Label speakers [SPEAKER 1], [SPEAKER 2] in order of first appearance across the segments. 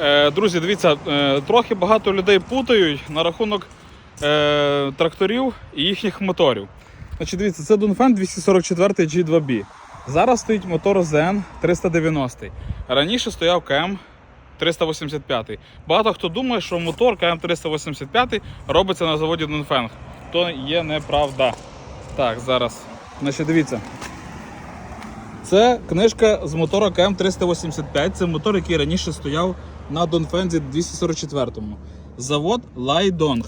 [SPEAKER 1] Е, друзі, дивіться, е, трохи багато людей путають на рахунок е, тракторів і їхніх моторів. Значить, дивіться, це Дунфен 244 G2B. Зараз стоїть мотор ZN 390. Раніше стояв КМ 385. Багато хто думає, що мотор КМ 385 робиться на заводі Дунфенг. То є неправда. Так, зараз. Значить, дивіться. Це книжка з мотора КМ 385. Це мотор, який раніше стояв на Донфензі 244-му. Завод Лайдонг.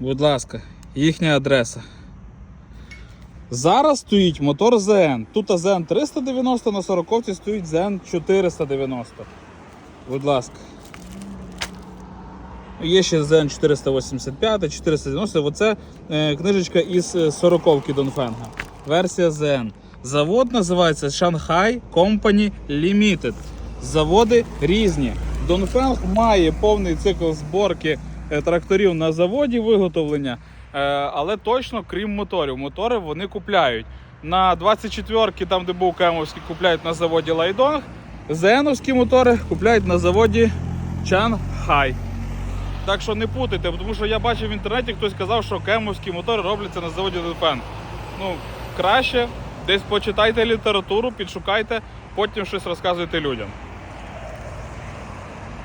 [SPEAKER 1] Будь ласка, їхня адреса. Зараз стоїть мотор ЗН. Тут ЗН 390 на 40 стоїть ЗН 490. Будь ласка. Є ще ЗН 485, 490. Оце е, книжечка із 40-ки Донфенга. Версія ЗН. Завод називається Shanghai Company Limited. Заводи різні. Донфенг має повний цикл зборки е, тракторів на заводі виготовлення, е, але точно крім моторів. Мотори вони купляють. На 24-ки, там де був Кемовський, купляють на заводі Лайдонг. ЗНовські мотори купляють на заводі Чанхай. Так що не путайте, тому що я бачив в інтернеті, хтось казав, що кемовські мотори робляться на заводі Донфен. Ну, краще десь почитайте літературу, підшукайте, потім щось розказуйте людям.